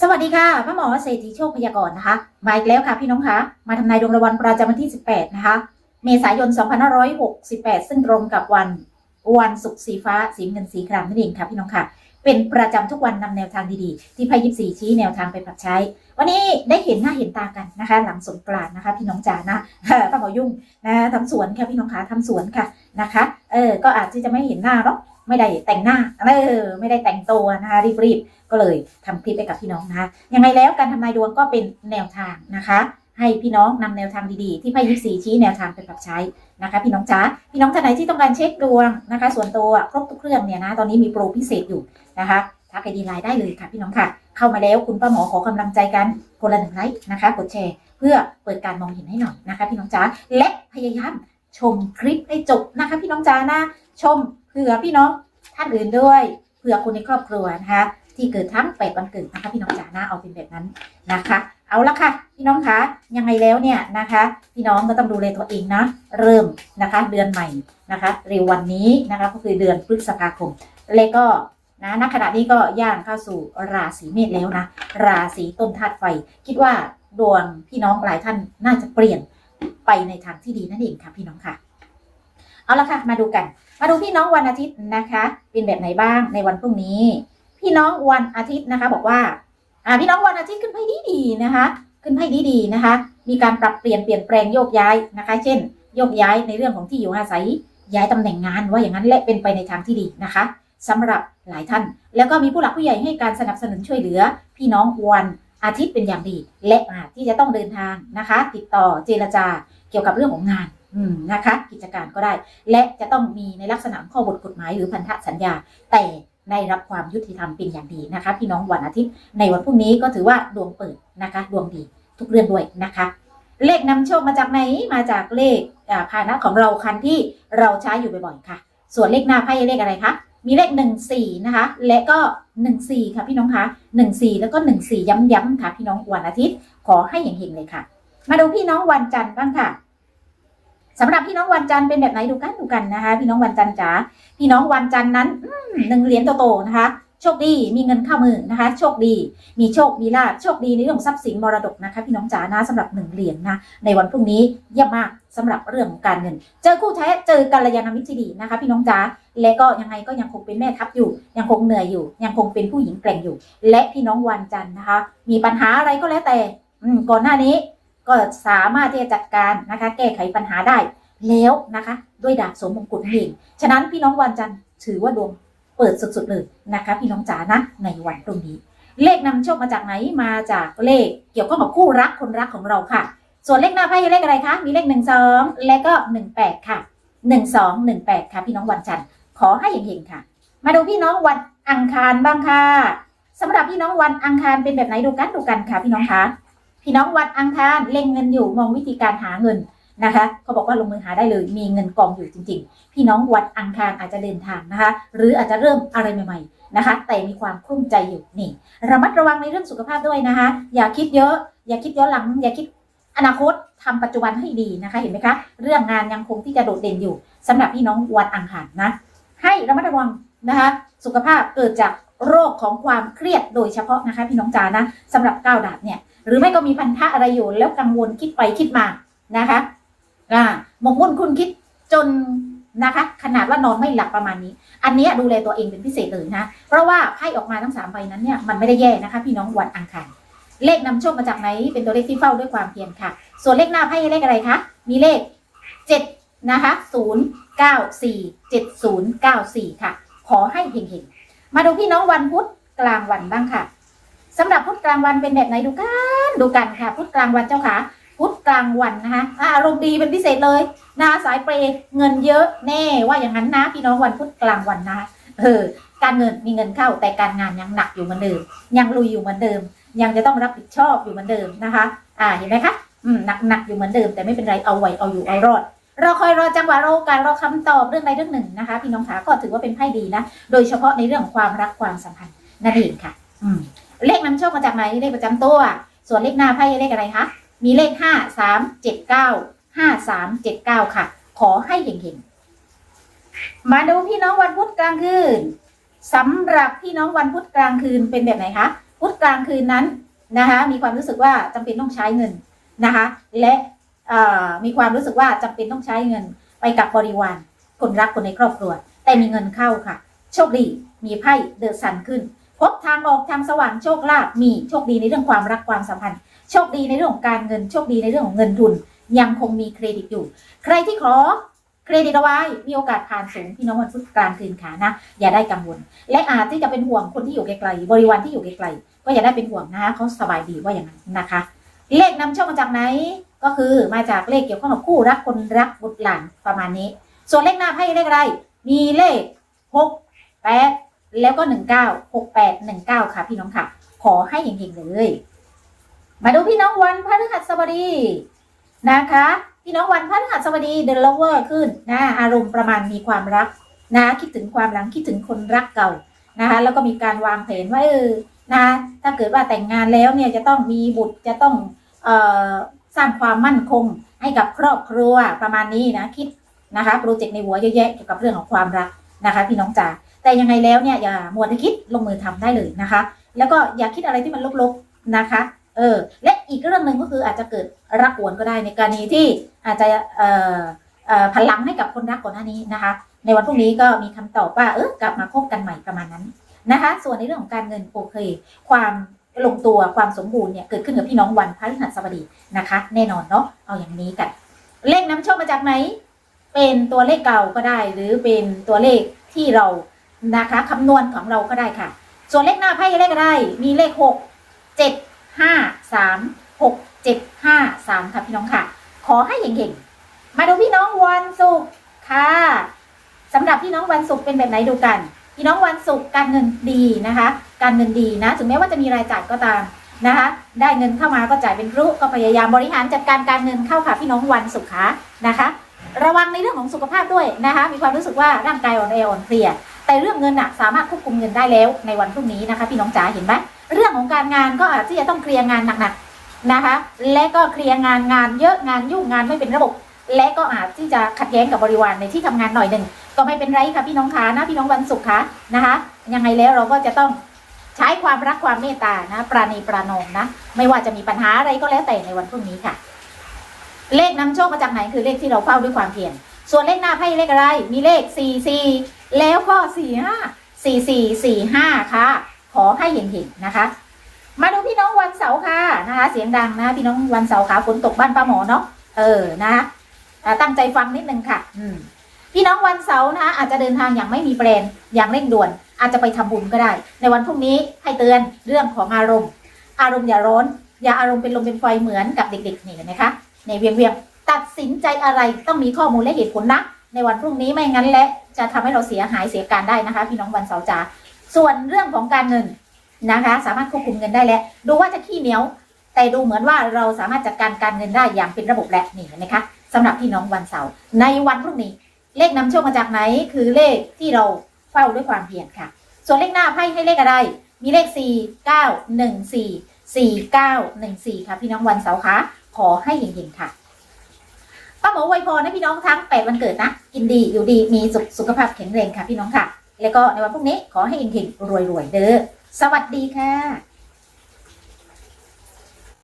สวัสดีค่ะพระหมอเศรษฐีโชคพยากรณ์นะคะ มาอีกแล้วค่ะพี่น้องคะมาทำนายดวงรางวัลประจำวันที่ 18 นะคะ เมษายน 2568 ซึ่งตรงกับวันวันศุกร์สีฟ้าสีเงินสีครามนั่นเองค่ะพี่น้องค่ะ เป็นประจำทุกวันนำแนวทางดีๆ ที่ไพ่ยิปซีชี้แนวทางไปปรับใช้ วันนี้ได้เห็นหน้าเห็นตากันนะคะ หลังสงกรานนะคะ พี่น้องจ๋านะป้าหมอยุ่งนะทำสวนค่ะพี่น้องคะทำสวนค่ะนะคะ เออก็อาจที่จะไม่เห็นหน้าหรอก ไม่ได้แต่งหน้าเออไม่ได้แต่งตัวนะคะรีบๆก็เลยทำคลิปให้กับพี่น้องนะคะยังไงแล้วการทำนายดวงก็เป็นแนวทางนะคะ ให้พี่น้องนำแนวทางดีๆ ที่ไพ่ยิปซีชี้แนวทางไปปรับใช้นะคะ พี่น้องจ๋าพี่น้องท่านไหนที่ต้องการเช็คดวงนะคะ ส่วนตัวครบทุกเครื่องเนี่ยนะตอนนี้มีโปรพิเศษอยู่นะคะทักไอดีไลน์ได้เลยค่ะพี่น้องค่ะ เข้ามาแล้วคุณป้าหมอขอกำลังใจกันคนละหนึ่งไลค์นะคะ กดแชร์ เพื่อเปิดการมองเห็นให้หน่อยนะคะ พี่น้องจ๋าและพยายาม ชมคลิปให้จบนะคะพี่น้องจ๋านะ ชมเผื่อพี่น้องท่านอื่นด้วยเผื่อคนในครอบครัวนะคะที่เกิดทั้งแปดวันเกิดนะคะพี่น้องจ๋าน้าเอาเป็นแบบนั้นนะคะ เอาละค่ะ พี่น้องคะยังไงแล้วเนี่ยนะคะ พี่น้องก็ต้องดูแลตัวเองนะ เริ่มนะคะเดือนใหม่นะคะเร็ววันนี้นะคะก็คือเดือนพฤษภาคม และก็นะณขณะนี้ก็ย่างเข้าสู่ราศีเมษแล้วนะ ราศีต้นธาตุไฟ คิดว่าดวงพี่น้องหลายท่านน่าจะเปลี่ยน ไปในทางที่ดีนั่นเองค่ะพี่น้องค่ะ เอาละค่ะ มาดูกัน มาดูพี่น้องวันอาทิตย์นะคะ เป็นแบบไหนบ้างในวันพรุ่งนี้ พี่น้องวันอาทิตย์นะคะ บอกว่าอ่าพี่น้องวันอาทิตย์ขึ้นไพ่ดีดีนะคะ ขึ้นไพ่ดีดีนะคะ มีการปรับเปลี่ยนเปลี่ยนแปลงโยกย้ายนะคะ เช่น โยกย้ายในเรื่องของที่อยู่อาศัยย้ายตำแหน่งงานว่าอย่างนั้นและเป็นไปในทางที่ดีนะคะสำหรับหลายท่าน แล้วก็มีผู้หลักผู้ใหญ่ให้การสนับสนุนช่วยเหลือ พี่น้องวัน อาทิตย์เป็นอย่างดี และอาจที่จะต้องเดินทางนะคะ ติดต่อเจรจาเกี่ยวกับเรื่องของงานนะคะ กิจการก็ได้ และจะต้องมีในลักษณะของข้อบทกฎหมายหรือพันธสัญญา แต่ได้รับความยุติธรรมเป็นอย่างดีนะคะ พี่น้องวันอาทิตย์ ในวันพรุ่งนี้ก็ถือว่าดวงเปิดนะคะ ดวงดีทุกเรื่องด้วยนะคะ เลขนำโชคมาจากไหนมาจากเลขอ่าพาหนะของเราคันที่เราใช้อยู่บ่อยๆค่ะ ส่วนเลขหน้าไพ่เลขอะไรคะ มีเลขหนึ่งสี่นะคะ และก็หนึ่งสี่ค่ะพี่น้องคะหนึ่งสี่แล้วก็หนึ่งสี่ย้ำๆค่ะ พี่น้องวันอาทิตย์ ขอให้เฮงๆเลยค่ะ มาดูพี่น้องวันจันทร์บ้างค่ะสำหรับพี่น้องวันจันทร์เป็นแบบไหนดูกันดูกันนะคะ พี่น้องวันจันทร์จ๋าพี่น้องวันจันทร์นั้นหนึ่งเหรียญโตๆนะคะ ชคดีมีเงินเข้ามือนะคะ โชคดี มีโชคมีลาภโชคดีในเรื่องของทรัพย์สินมรดกนะคะ พี่น้องจ๋านะสำหรับหนึ่งเหรียญนะในวันพรุ่งนี้เยี่ยมมากสำหรับเรื่องของการเงิน เจอคู่แท้เจอกัลยาณมิตรที่ดีนะคะ พี่น้องจ๋าและก็ยังไงก็ยังคงเป็นแม่ทัพอยู่ ยังคงเหนื่อยอยู่ ยังคงเป็นผู้หญิงแกร่งอยู่ และพี่น้องวันจันทร์นะคะ มีปัญหาอะไรก็แล้วแต่อืก่อนหน้านี้ ก็สามารถที่จะจัดการนะคะ แก้ไขปัญหาได้แล้วนะคะ ด้วยดาบสมมงกุฎนั่นเองฉะนั้นพี่น้องวันจันทร์ถือว่าดวง เปิดสุดๆเลยนะคะ พี่น้องจ๋านะในวันพรุ่งนี้ เลขนำโชคมาจากไหนมาจากเลขเกี่ยวข้องกับคู่รักคนรักของเราค่ะ ส่วนเลขหน้าไพ่เลขอะไรคะมีเลขหนึ่งสองและก็หนึ่งแปดค่ะหนึ่งสองหนึ่งแปดค่ะ พี่น้องวันจันทร์ขอให้เฮงๆค่ะ มาดูพี่น้องวันอังคารบ้างค่ะสำหรับพี่น้องวันอังคารเป็นแบบไหนดูกันดูกันค่ะ พี่น้องคะพี่น้องวันอังคารเล็งเงินอยู่มองวิธีการหาเงิน นะคะเขาบอกว่าลงมือหาได้เลยมีเงินกองอยู่จริง ๆ พี่น้องวันอังคารอาจจะเดินทางนะคะ หรืออาจจะเริ่มอะไรใหม่ๆนะคะ แต่มีความคลุ้มใจอยู่นี่ระมัดระวังในเรื่องสุขภาพด้วยนะคะ อย่าคิดเยอะ อย่าคิดย้อนหลัง อย่าคิดอนาคตทำปัจจุบันให้ดีนะคะเห็นไหมคะ เรื่องงานยังคงที่จะโดดเด่นอยู่สำหรับพี่น้องวันอังคารนะ ให้ระมัดระวังนะคะสุขภาพเกิดจากโรคของความเครียดโดยเฉพาะนะคะ พี่น้องจานะสำหรับก้าวดาบเนี่ยหรือไม่ก็มีพันธะอะไรอยู่แล้วกังวลคิดไปคิดมานะคะ อ่าหมกมุ่นคุณคิดจนนะคะ ขนาดว่านอนไม่หลับประมาณนี้ อันนี้ดูแลตัวเองเป็นพิเศษเลยนะ เพราะว่าไพ่ออกมาทั้งสามใบนั้นเนี่ยมันไม่ได้แย่นะคะ พี่น้องวันอังคารเลขนำโชคมาจากไหน เป็นตัวเลขที่เฝ้าด้วยความเพียรค่ะ ส่วนเลขหน้าไพ่เลขอะไรคะมีเลขเจ็ดนะคะศูนย์เก้าสี่เจ็ดศูนย์เก้าสี่ค่ะ ขอให้เฮงๆมาดูพี่น้องวันพุธกลางวันบ้างค่ะสำหรับพุธกลางวันเป็นแบบไหนดูกัน ดูกันค่ะ พุธกลางวันเจ้าค่ะ พุธกลางวันนะคะอารมณ์ดีเป็นพิเศษเลยนะสายเปร์เงินเยอะแน่ว่าอย่างนั้นนะพี่น้องวันพุธกลางวันนะคะเออการเงินมีเงินเข้าแต่การงานยังหนักอยู่เหมือนเดิม ยังลุยอยู่เหมือนเดิม ยังจะต้องรับผิดชอบอยู่เหมือนเดิมนะคะ อ่าเห็นไหมคะอืมหนักหนักอยู่เหมือนเดิม แต่ไม่เป็นไรเอาไว้เอาอยู่เอารอดรอคอยรอจังหวะรอโอกาสรอคำตอบเรื่องใดเรื่องหนึ่งนะคะ พี่น้องขาก็ถือว่าเป็นไพ่ดีนะ โดยเฉพาะในเรื่องของความรักความสัมพันธ์นั่นเองค่ะ อืมเลขนำโชคมาจากไหนเลขประจำตัวส่วนเลขหน้าไพ่เลขอะไรคะ มีเลขห้าสามเจ็ดเก้าห้าสามเจ็ดเก้าค่ะ ขอให้เห็งๆ มาดูพี่น้องวันพุธกลางคืนสำหรับพี่น้องวันพุธกลางคืนเป็นแบบไหนคะพุธกลางคืนนั้นนะคะมีความรู้สึกว่าจำเป็นต้องใช้เงินนะคะ และมีความรู้สึกว่าจำเป็นต้องใช้เงินไปกับบริวารคนรักคนในครอบครัว แต่มีเงินเข้าค่ะ โชคดีมีไพ่เดอะซันขึ้น พบทางออกทางสว่างโชคลาภมีโชคดีในเรื่องความรักความสัมพันธ์ โชคดีในเรื่องของการเงินโชคดีในเรื่องของเงินทุน ยังคงมีเครดิตอยู่ ใครที่ขอเครดิตเอาไว้มีโอกาสผ่านสูงพี่น้องวันพุธกลางคืนค่ะนะ อย่าได้กังวล และอาจที่จะเป็นห่วงคนที่อยู่ไกลๆบริวารที่อยู่ไกลๆก็อย่าได้เป็นห่วงนะคะเขาสบายดีว่าอย่างนั้นนะคะ เลขนำโชคมาจากไหน ก็คือมาจากเลขเกี่ยวข้องกับคู่รักคนรักบุตรหลานประมาณนี้ ส่วนเลขหน้าไพ่เลขอะไร มีเลขหกแปดแล้วก็หนึ่งเก้าหกแปดหนึ่งเก้าค่ะพี่น้องค่ะ ขอให้เฮงๆเลย มาดูพี่น้องวันพฤหัสบดีนะคะ พี่น้องวันพฤหัสบดีเดนลเวอร์ขึ้นนะอารมณ์ประมาณมีความรักนะคิดถึงความหลังคิดถึงคนรักเก่านะคะแล้วก็มีการวางแผนว่าเออนะถ้าเกิดว่าแต่งงานแล้วเนี่ยจะต้องมีบุตรจะต้องเอ่อสร้างความมั่นคงให้กับครอบครัวประมาณนี้นะคิดนะคะโปรเจกต์ในหัวเยอะแยะเกี่ยวกับเรื่องของความรักนะคะ พี่น้องจ๋าแต่ยังไงแล้วเนี่ยอย่ามัวแต่คิดลงมือทำได้เลยนะคะ แล้วก็อย่าคิดอะไรที่มันลบๆนะคะ เออและอีกเรื่องหนึ่งก็คืออาจจะเกิดรักหวนก็ได้ในกรณีที่อาจจะเอ่อเอ่อพลังให้กับคนรักก่อนหน้านี้นะคะ ในวันพรุ่งนี้ก็มีคำตอบว่าเออกลับมาคบกันใหม่ประมาณนั้นนะคะ ส่วนในเรื่องของการเงินโอเค ความลงตัวความสมบูรณ์เนี่ยเกิดขึ้นกับพี่น้องวันพฤหัสบดีนะคะ แน่นอนเนาะเอาอย่างนี้กัน เลขนำโชคมาจากไหนเป็นตัวเลขเก่าก็ได้ หรือเป็นตัวเลขที่เรานะคะคำนวณของเราก็ได้ค่ะ ส่วนเลขหน้าไพ่เลขอะไรมีเลขหกเจ็ด ห้าสามหกเจ็ดห้าสามค่ะพี่น้องค่ะ ขอให้เก่งๆ มาดูพี่น้องวันศุกร์ค่ะสำหรับพี่น้องวันศุกร์เป็นแบบไหนดูกัน พี่น้องวันศุกร์การเงินดีนะคะ การเงินดีนะ ถึงแม้ว่าจะมีรายจ่ายก็ตามนะคะ ได้เงินเข้ามาก็จ่ายเป็นรุก็พยายามบริหารจัดการการเงินเข้าค่ะพี่น้องวันศุกร์ค่ะนะคะระวังในเรื่องของสุขภาพด้วยนะคะ มีความรู้สึกว่าร่างกายอ่อนแออ่อนเพลีย แต่เรื่องเงินอะสามารถควบคุมเงินได้แล้วในวันพรุ่งนี้นะคะ พี่น้องจ๋าเห็นไหม เรื่องของการงานก็อาจที่จะต้องเคลียร์งานหนักๆนะคะ และก็เคลียร์งานงานเยอะงานยุ่งงานไม่เป็นระบบ และก็อาจที่จะขัดแย้งกับบริวารในที่ทำงานหน่อยหนึ่งก็ไม่เป็นไรค่ะพี่น้องคะนะพี่น้องวันศุกร์คะนะคะ ยังไงแล้วเราก็จะต้องใช้ความรักความเมตตานะปราณีประนอมนะ ไม่ว่าจะมีปัญหาอะไรก็แล้วแต่ในวันพรุ่งนี้ค่ะ เลขนำโชคมาจากไหนคือเลขที่เราเฝ้าด้วยความเพียรส่วนเลขหน้าไพ่เลขอะไร มีเลข 4 4 แล้วก็ 4 5 4 4 4 5 ค่ะ ขอให้เห็นๆนะคะ มาดูพี่น้องวันเสาร์ค่ะนะคะ เสียงดังนะพี่น้องวันเสาร์ค่ะฝนตกบ้านป้าหมอเนาะเออนะคะตั้งใจฟังนิดนึงค่ะ อืมพี่น้องวันเสาร์นะคะอาจจะเดินทางอย่างไม่มีแปลนอย่างเร่งด่วน อาจจะไปทำบุญก็ได้ ในวันพรุ่งนี้ให้เตือนเรื่องของอารมณ์ อารมณ์อย่าร้อน อย่าอารมณ์เป็นลมเป็นไฟเหมือนกับเด็กๆนี่เห็นไหมคะในเวียงเวียงๆตัดสินใจอะไรต้องมีข้อมูลและเหตุผลนะในวันพรุ่งนี้ไม่งั้นและจะทำให้เราเสียหายเสียการได้นะคะ พี่น้องวันเสาร์จ๋า ส่วนเรื่องของการเงินนะคะ สามารถควบคุมเงินได้แล้ว ดูว่าจะขี้เหนียว แต่ดูเหมือนว่าเราสามารถจัดการการเงินได้อย่างเป็นระบบและนี่เห็นไหมคะสำหรับพี่น้องวันเสาร์ในวันพรุ่งนี้ เลขนำโชคมาจากไหน คือเลขที่เราเฝ้าด้วยความเพียรค่ะ ส่วนเลขหน้าไพ่ให้เลขอะไร มีเลข 4 9 1 4 4 9 1 4 ค่ะ พี่น้องวันเสาร์คะขอให้เห็งๆค่ะป้าหมออวยพรให้พี่น้องทั้ง 8 วันเกิดนะ กินดีอยู่ดีมีสุขสุขภาพแข็งแรงค่ะพี่น้องค่ะ แล้วก็ในวันพรุ่งนี้ขอให้เฮงๆรวยๆเด้อสวัสดีค่ะ